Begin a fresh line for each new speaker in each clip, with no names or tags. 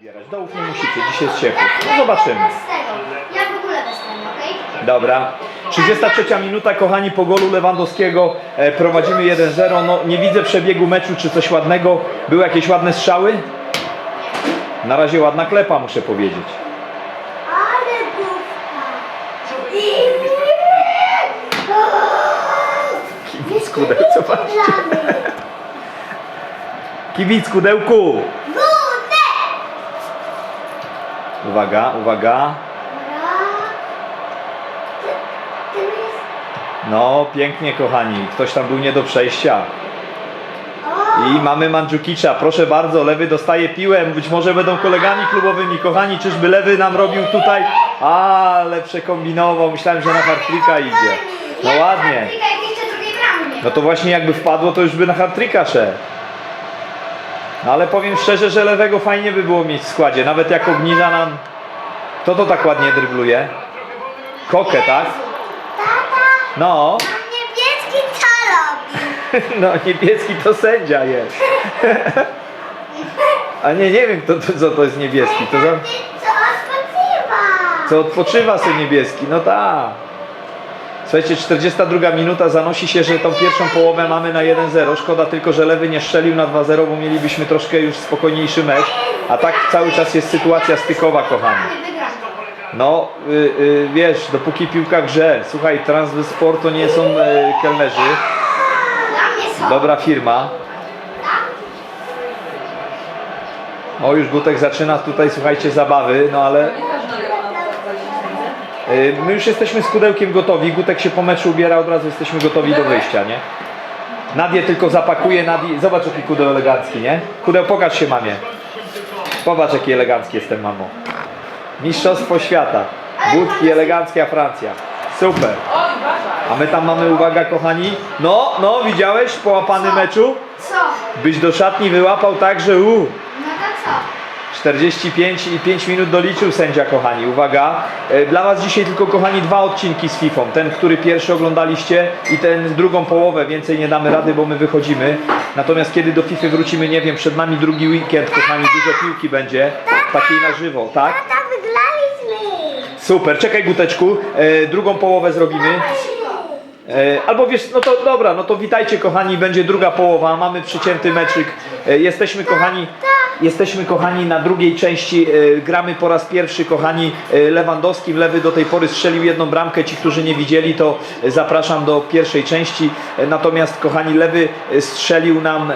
ubierać. Dołów nie musicie, dzisiaj jest ciepło. No zobaczymy.
Ja bez tego. Ja w ogóle bez tego, okej?
Dobra. 33 minuta, kochani, po golu Lewandowskiego e, prowadzimy 1-0. No, nie widzę przebiegu meczu czy coś ładnego. Były jakieś ładne strzały? Na razie ładna klepa, muszę powiedzieć.
Ale główka.
Kibic kudeł, zobaczcie. Kibic kudełku. Uwaga, uwaga. No, pięknie, kochani. Ktoś tam był nie do przejścia. I mamy Mandzukicza, proszę bardzo, lewy dostaje piłę, być może będą kolegami klubowymi, kochani, czyżby lewy nam robił tutaj, a ale przekombinował, myślałem, że na hardtricka idzie. No ładnie. No to właśnie jakby wpadło, to już by na hardtricka szedł. No ale powiem szczerze, że lewego fajnie by było mieć w składzie, nawet jak obniża nam... Kto to tak ładnie drybluje? Kokę, tak?
Tata,
No,
niebieski co robi?
no niebieski to sędzia jest. A nie, nie wiem kto co to jest niebieski, to za...
Co odpoczywa?
Co odpoczywa sobie niebieski, no tak. Słuchajcie, 42 minuta, zanosi się, że tą pierwszą połowę mamy na 1-0. Szkoda tylko, że lewy nie strzelił na 2-0, bo mielibyśmy troszkę już spokojniejszy mecz. A tak cały czas jest sytuacja stykowa, kochani. No, y, y, wiesz, dopóki piłka grze. Słuchaj, Transsport to nie są y, kelnerzy. Dobra firma. O, już Gutek zaczyna tutaj, słuchajcie, zabawy, no ale my już jesteśmy z kudełkiem gotowi. Gutek się po meczu ubiera, od razu jesteśmy gotowi do wyjścia, nie? Nadię tylko zapakuje, Nadi... Zobacz jaki kudeł elegancki, nie? Kudeł, pokaż się mamie. Popatrz jaki elegancki jestem, mamo. Mistrzostwo świata. Budki, elegancka Francja. Super. A my tam mamy, uwaga kochani, no, no, widziałeś połapany meczu?
Co?
Byś do szatni wyłapał tak, że u.
No to co?
45 i 5 minut doliczył sędzia, kochani. Uwaga, e, dla Was dzisiaj tylko, kochani, dwa odcinki z FIFA. Ten, który pierwszy oglądaliście i ten drugą połowę. Więcej nie damy rady, bo my wychodzimy. Natomiast kiedy do FIFA wrócimy, nie wiem, przed nami drugi weekend, kochani, dużo piłki będzie. Takiej na żywo, tak? Super, czekaj Guteczku, e, drugą połowę zrobimy. E, Albo wiesz, no to dobra, no to witajcie kochani, będzie druga połowa, mamy przycięty meczyk. Jesteśmy kochani, jesteśmy kochani na drugiej części, e, gramy po raz pierwszy kochani e, Lewandowskim, lewy do tej pory strzelił jedną bramkę, ci którzy nie widzieli to zapraszam do pierwszej części. E, Natomiast kochani lewy strzelił nam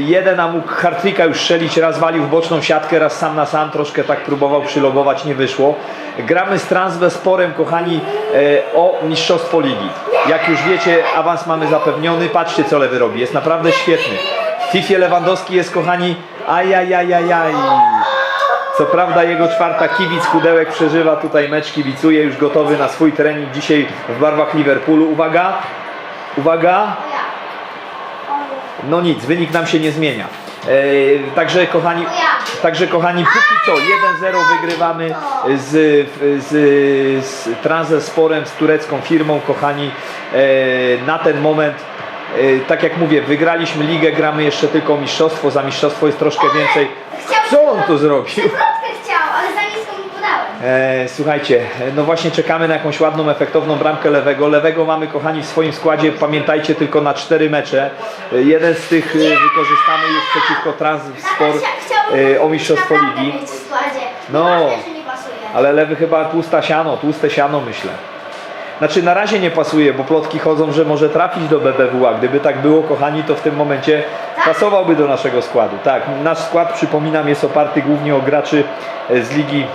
jeden, a mógł Hartricka już strzelić, raz walił w boczną siatkę, raz sam na sam, troszkę tak próbował przylogować, nie wyszło. Gramy z Transwesporem, kochani, o Mistrzostwo Ligi. Jak już wiecie, awans mamy zapewniony. Patrzcie, co lewy robi. Jest naprawdę świetny. W Lewandowski jest, kochani, ajajajajaj. Co prawda jego czwarta kibic Kudełek przeżywa tutaj mecz, kibicuje, już gotowy na swój trening dzisiaj w barwach Liverpoolu. Uwaga, uwaga. No nic, wynik nam się nie zmienia. E, także kochani, także kochani, póki co 1-0 wygrywamy z, z, z Transesporem, z turecką firmą, kochani. E, na ten moment, tak jak mówię, wygraliśmy ligę, gramy jeszcze tylko mistrzostwo, za mistrzostwo jest troszkę więcej. Co on tu zrobił? E, słuchajcie, e, no właśnie czekamy na jakąś ładną, efektowną bramkę lewego. Lewego mamy, kochani, w swoim składzie, pamiętajcie, tylko na cztery mecze. E, jeden z tych wykorzystamy już przeciwko Transsport e, o Mistrzostwo Ligi. No. Ale lewy chyba tłusta siano, tłuste siano myślę. Znaczy na razie nie pasuje, bo plotki chodzą, że może trafić do BBWA. Gdyby tak było, kochani, to w tym momencie pasowałby do naszego składu. Tak, nasz skład, przypominam, jest oparty głównie o graczy z ligi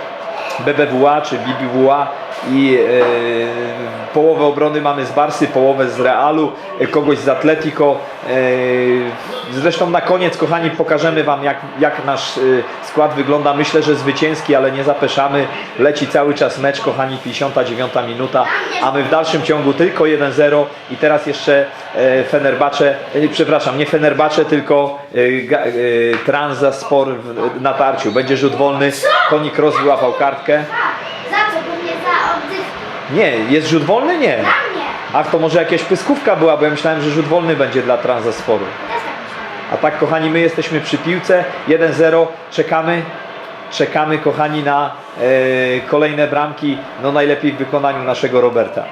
BBWA czy BBWA i e, połowę obrony mamy z Barsy, połowę z Realu, e, kogoś z Atletico. E, zresztą na koniec, kochani, pokażemy Wam jak, jak nasz skład wygląda. Myślę, że zwycięski, ale nie zapeszamy. Leci cały czas mecz, kochani, 59 minuta, a my w dalszym ciągu tylko 1-0 i teraz jeszcze e, Fenerbacze, przepraszam, nie Fenerbacze, tylko e, e, Transaspor w-. Będzie rzut wolny, Toni Kroos wyłapał kartkę.
Za co? Pewnie za oddych.
Nie, jest rzut wolny? Nie.
Dla mnie.
Ach, to może jakaś pyskówka była, bo ja myślałem, że rzut wolny będzie dla Transasporu.
Też tak.
A tak, kochani, my jesteśmy przy piłce, 1-0, czekamy. czekamy, kochani, na e, kolejne bramki, no najlepiej w wykonaniu naszego Roberta.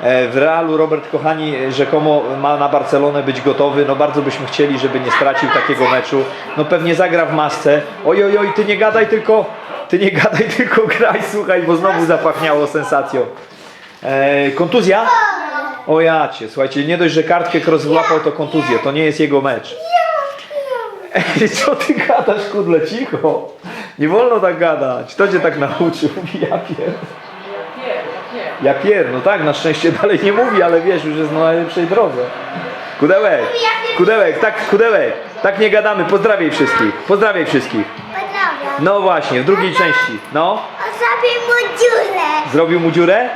E, W Realu Robert, kochani, rzekomo ma na Barcelonę być gotowy. No bardzo byśmy chcieli, żeby nie stracił takiego meczu. No pewnie zagra w masce. Oj, oj, oj, ty nie gadaj tylko, ty nie gadaj tylko graj, słuchaj, bo znowu zapachniało sensacją. E, kontuzja? O ja cię, słuchajcie, nie dość, że kartkę wyłapał, to kontuzję. To nie jest jego mecz. Ej, co ty gadasz, kudle, cicho. Nie wolno tak gadać. Kto cię tak nauczył? Ja pier... Ja pier, no tak, na szczęście dalej nie mówi, ale wiesz, już jest na najlepszej drodze. Kudełek, kudełek, tak, kudełek, tak nie gadamy, pozdrawiaj wszystkich, pozdrawiaj wszystkich.
Pozdrawiam.
No właśnie, w drugiej części, no.
Zrobił mu dziurę.
Zrobił mu dziurę?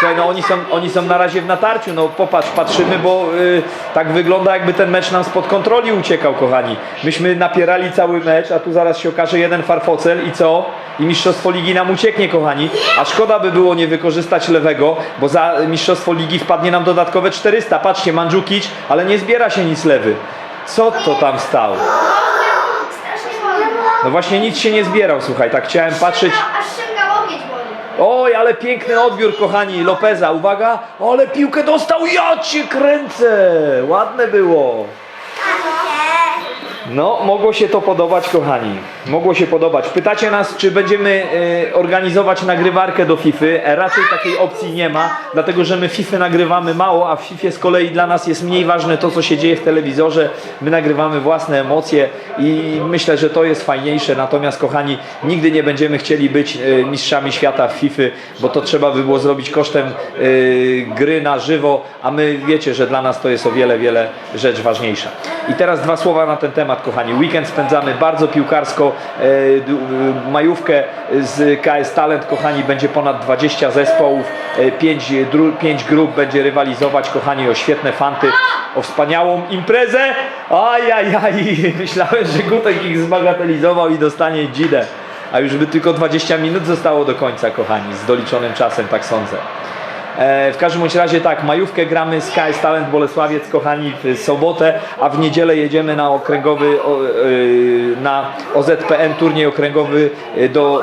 Słuchaj, no oni są, oni są na razie w natarciu, no popatrz, patrzymy, bo y, tak wygląda jakby ten mecz nam spod kontroli uciekał, kochani. Myśmy napierali cały mecz, a tu zaraz się okaże jeden farfocel i co? I Mistrzostwo Ligi nam ucieknie, kochani. A szkoda by było nie wykorzystać lewego, bo za Mistrzostwo Ligi wpadnie nam dodatkowe 400. Patrzcie, Mandzukic, ale nie zbiera się nic lewy. Co to tam stało? No właśnie nic się nie zbierał, słuchaj, tak chciałem patrzeć.
Aż.
Oj, ale piękny odbiór, kochani, Lopeza, uwaga, ale piłkę dostał, ja cię kręcę, ładne było. No, mogło się to podobać, kochani, mogło się podobać. Pytacie nas, czy będziemy e, organizować nagrywarkę do FIFA, raczej takiej opcji nie ma, dlatego że my FIFA nagrywamy mało, a w FIFA z kolei dla nas jest mniej ważne to, co się dzieje w telewizorze, my nagrywamy własne emocje i myślę, że to jest fajniejsze, natomiast, kochani, nigdy nie będziemy chcieli być e, mistrzami świata w FIFA, bo to trzeba by było zrobić kosztem e, gry na żywo, a my wiecie, że dla nas to jest o wiele, wiele rzecz ważniejsza. I teraz dwa słowa na ten temat, kochani. Weekend spędzamy bardzo piłkarsko. E, e, majówkę z KS Talent, kochani, będzie ponad 20 zespołów. 5 pięć grup będzie rywalizować, kochani, o świetne fanty, o wspaniałą imprezę. Ajajaj, myślałem, że Gutek ich zbagatelizował i dostanie dzidę. A już by tylko 20 minut zostało do końca, kochani, z doliczonym czasem, tak sądzę. E, w każdym bądź razie tak, majówkę gramy z KS Talent Bolesławiec, kochani, w sobotę, a w niedzielę jedziemy na okręgowy, e, na OZPN, turniej okręgowy e, do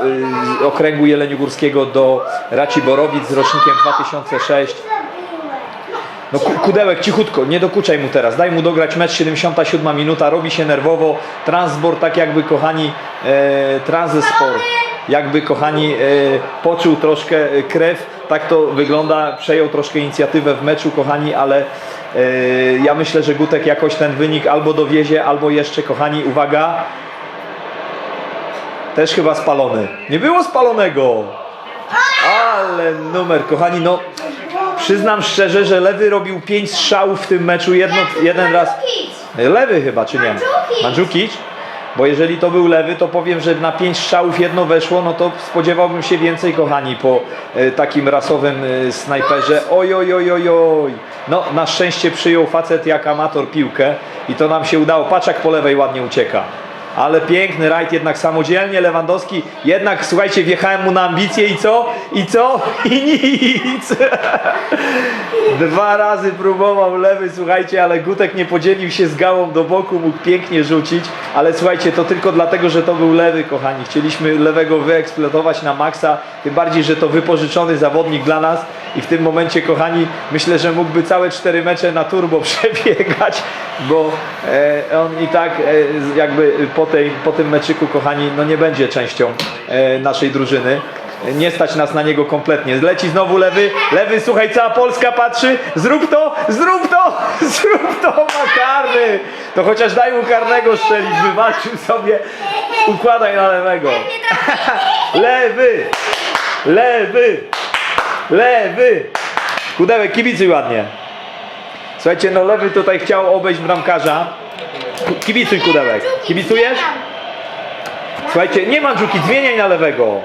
okręgu Jeleniogórskiego do Raciborowic z rocznikiem 2006. No ku- kudełek, cichutko, nie dokuczaj mu teraz, daj mu dograć mecz, 77 minuta, robi się nerwowo, transport tak jakby kochani, e, transport, jakby kochani e, poczuł troszkę e, krew, tak to wygląda, przejął troszkę inicjatywę w meczu kochani, ale e, ja myślę, że Gutek jakoś ten wynik albo dowiezie, albo jeszcze kochani, uwaga, też chyba spalony, nie było spalonego, ale numer kochani, no Przyznam szczerze, że lewy robił 5 strzałów w tym meczu, jedno, jeden raz. Lewy chyba, czy nie?
Mandzukic.
Bo jeżeli to był lewy, to powiem, że na 5 strzałów jedno weszło, no to spodziewałbym się więcej, kochani, po e, takim rasowym e, snajperze. Oj, oj, oj, oj, oj. No, na szczęście przyjął facet jak amator piłkę i to nam się udało. Patrz jak po lewej ładnie ucieka. Ale piękny rajd jednak samodzielnie, Lewandowski, jednak słuchajcie, wjechałem mu na ambicje i co? I co? I nic! Dwa razy próbował lewy, słuchajcie, ale Gutek nie podzielił się z gałą do boku, mógł pięknie rzucić, ale słuchajcie, to tylko dlatego, że to był lewy, kochani. Chcieliśmy lewego wyeksploatować na maksa, tym bardziej, że to wypożyczony zawodnik dla nas i w tym momencie, kochani, myślę, że mógłby całe cztery mecze na turbo przebiegać, bo e, on i tak e, jakby po, tej, po tym meczyku, kochani, no nie będzie częścią e, naszej drużyny. Nie stać nas na niego kompletnie. Leci znowu lewy. Lewy, słuchaj, cała Polska patrzy. Zrób to, zrób to, zrób to, ma karny. To chociaż daj mu karnego strzelić, wywalczył sobie. Układaj na lewego. Lewy, lewy, lewy. Kudełek, kibicuj ładnie. Słuchajcie, no lewy tutaj chciał obejść bramkarza. Kibicuj kudełek. Kibicujesz? Słuchajcie, nie ma Dżuki, zmieniaj na lewego.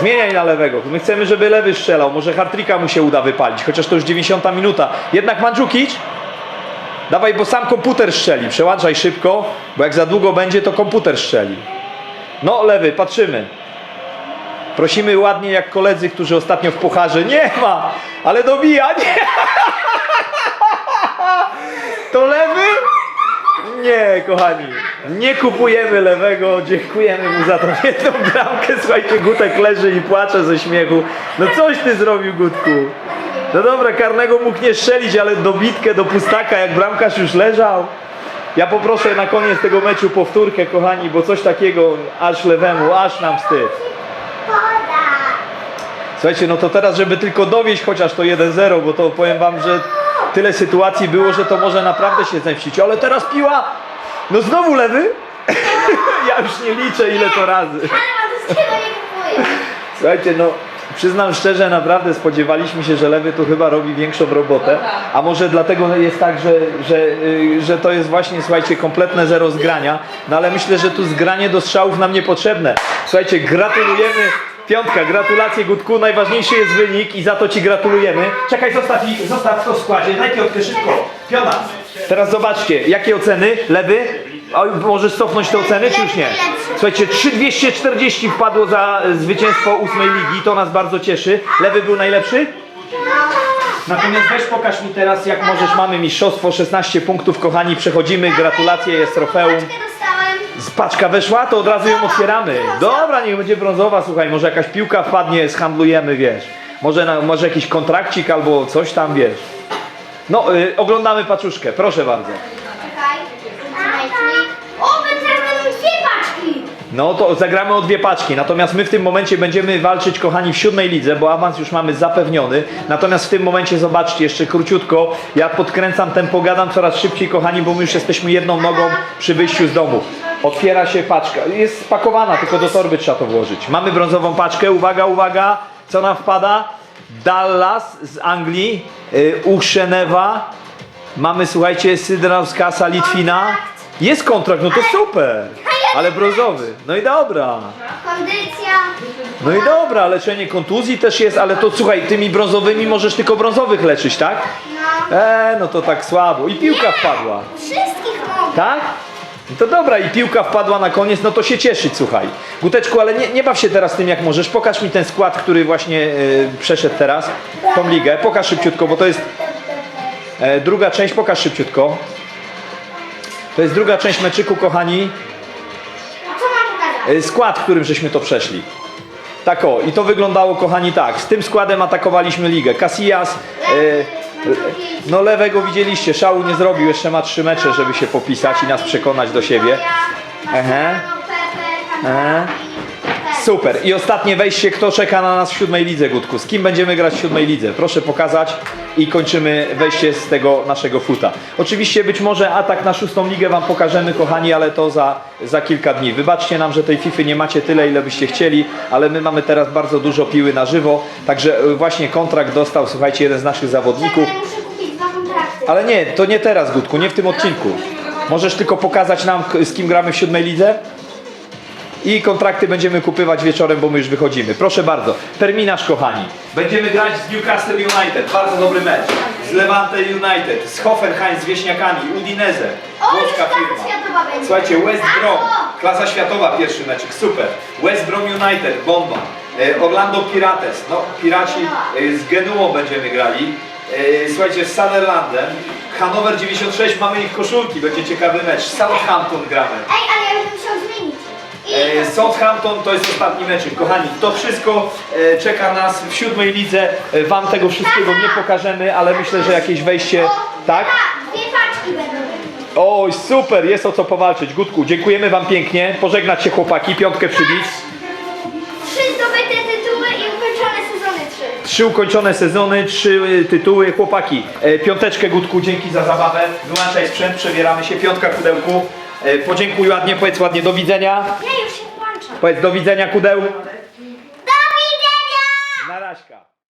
Zmieniaj na lewego. My chcemy, żeby lewy strzelał. Może Hartrika mu się uda wypalić, chociaż to już 90 minuta. Jednak Mandzukic? Dawaj, bo sam komputer strzeli. Przełączaj szybko, bo jak za długo będzie, to komputer strzeli. No, lewy, patrzymy. Prosimy ładnie jak koledzy, którzy ostatnio w pucharze. Nie ma, ale dobija. Nie. To lewy? Nie, kochani. Nie kupujemy lewego, dziękujemy mu za tą jedną bramkę. Słuchajcie, Gutek leży i płacze ze śmiechu. No coś ty zrobił, Gutku. No dobra, karnego mógł nie strzelić, ale dobitkę do pustaka, jak bramkarz już leżał. Ja poproszę na koniec tego meczu powtórkę, kochani, bo coś takiego aż lewemu, aż nam wstyd. Słuchajcie, no to teraz, żeby tylko dowieść chociaż to 1-0, bo to powiem wam, że tyle sytuacji było, że to może naprawdę się zemścić. Ale teraz piła, no znowu lewy? ja już nie liczę ile to razy. Słuchajcie, no przyznam szczerze, naprawdę spodziewaliśmy się, że lewy tu chyba robi większą robotę. A może dlatego jest tak, że, że, yy, że to jest właśnie, słuchajcie, kompletne zero zgrania. No ale myślę, że tu zgranie do strzałów nam niepotrzebne. Słuchajcie, gratulujemy. Piątka, gratulacje Gutku, najważniejszy jest wynik i za to Ci gratulujemy. Czekaj, zostaw, zostaw to w składzie, daj Piotkę szybko. Piona. Teraz zobaczcie, jakie oceny? Lewy? Możesz cofnąć te oceny, czy już nie? Słuchajcie, 3240 wpadło za zwycięstwo ósmej ligi, to nas bardzo cieszy. Lewy był najlepszy? Natomiast weź pokaż mi teraz, jak możesz, mamy mistrzostwo, 16 punktów, kochani, przechodzimy, gratulacje, jest trofeum. Z paczka weszła, to od razu ją otwieramy. Dobra, niech będzie brązowa, słuchaj, może jakaś piłka wpadnie, zhandlujemy, wiesz. Może, na, może jakiś kontrakcik albo coś tam, wiesz. No, y, oglądamy paczuszkę, proszę bardzo.
O, my teraz będą dwie paczki.
No to zagramy o dwie paczki, natomiast my w tym momencie będziemy walczyć, kochani, w siódmej lidze, bo awans już mamy zapewniony. Natomiast w tym momencie, zobaczcie, jeszcze króciutko, ja podkręcam tempo, gadam coraz szybciej, kochani, bo my już jesteśmy jedną nogą przy wyjściu z domu. Otwiera się paczka, jest spakowana, tylko do torby trzeba to włożyć. Mamy brązową paczkę, uwaga, uwaga, co nam wpada? Dallas z Anglii, y, Uchszenewa, mamy, słuchajcie, Sydranskasa Litwina. Jest kontrakt, no to super, ale brązowy. No i dobra.
Kondycja.
No i dobra, leczenie kontuzji też jest, ale to słuchaj, tymi brązowymi możesz tylko brązowych leczyć, tak?
No.
Eee, no to tak słabo. I piłka wpadła,
Wszystkich mogę.
tak? To dobra, i piłka wpadła na koniec, no to się cieszyć, słuchaj. Guteczku, ale nie, nie baw się teraz tym jak możesz. Pokaż mi ten skład, który właśnie e, przeszedł teraz, tą ligę. Pokaż szybciutko, bo to jest e, druga część, pokaż szybciutko. To jest druga część meczyku, kochani. E, skład, którym żeśmy to przeszli. Tak o, i to wyglądało, kochani, tak. Z tym składem atakowaliśmy ligę. Casillas, e, no lewego widzieliście, szału nie zrobił, jeszcze ma trzy mecze, żeby się popisać i nas przekonać do siebie. Ehe. Ehe. Super. I ostatnie wejście, kto czeka na nas w siódmej lidze, Gutku? Z kim będziemy grać w siódmej lidze? Proszę pokazać i kończymy wejście z tego naszego futa. Oczywiście być może atak na szóstą ligę wam pokażemy, kochani, ale to za, za kilka dni. Wybaczcie nam, że tej FIFA nie macie tyle, ile byście chcieli, ale my mamy teraz bardzo dużo piły na żywo, także y, właśnie kontrakt dostał, słuchajcie, jeden z naszych zawodników. Ale nie, to nie teraz, Gutku, nie w tym odcinku. Możesz tylko pokazać nam, z kim gramy w siódmej lidze? I kontrakty będziemy kupywać wieczorem, bo my już wychodzimy. Proszę bardzo, terminarz kochani. Będziemy grać z Newcastle United, bardzo dobry mecz. Z Levante United, z Hoffenheim z Wieśniakami, Udinese,
O, już
włoska
klasa
firma.
światowa będzie.
Słuchajcie, West Brom,
Brawo!
klasa światowa, pierwszy meczek, super. West Brom United, bomba. E, Orlando Pirates, no Piraci e, z Genuą będziemy grali. E, Słuchajcie, z Sunderlandem. Hanover 96, mamy ich koszulki, będzie ciekawy mecz. Southampton gramy.
Ej,
Southampton to jest ostatni meczek. Kochani, to wszystko e, czeka nas w siódmej lidze. E, Wam tego wszystkiego nie pokażemy, ale myślę, że jakieś wejście... Tak?
dwie paczki będą.
Oj, super, jest o co powalczyć. Gutku, dziękujemy Wam pięknie. Pożegnać się chłopaki, piątkę przybić.
Trzy zdobyte tytuły i ukończone sezony trzy.
Trzy ukończone sezony, trzy tytuły. Chłopaki, e, piąteczkę Gutku, dzięki za zabawę. Wyłączaj sprzęt, przebieramy się. Piątka kudełku. E, Podziękuj ładnie, powiedz ładnie do widzenia.
Ja już się włączam.
Powiedz do widzenia kudeł.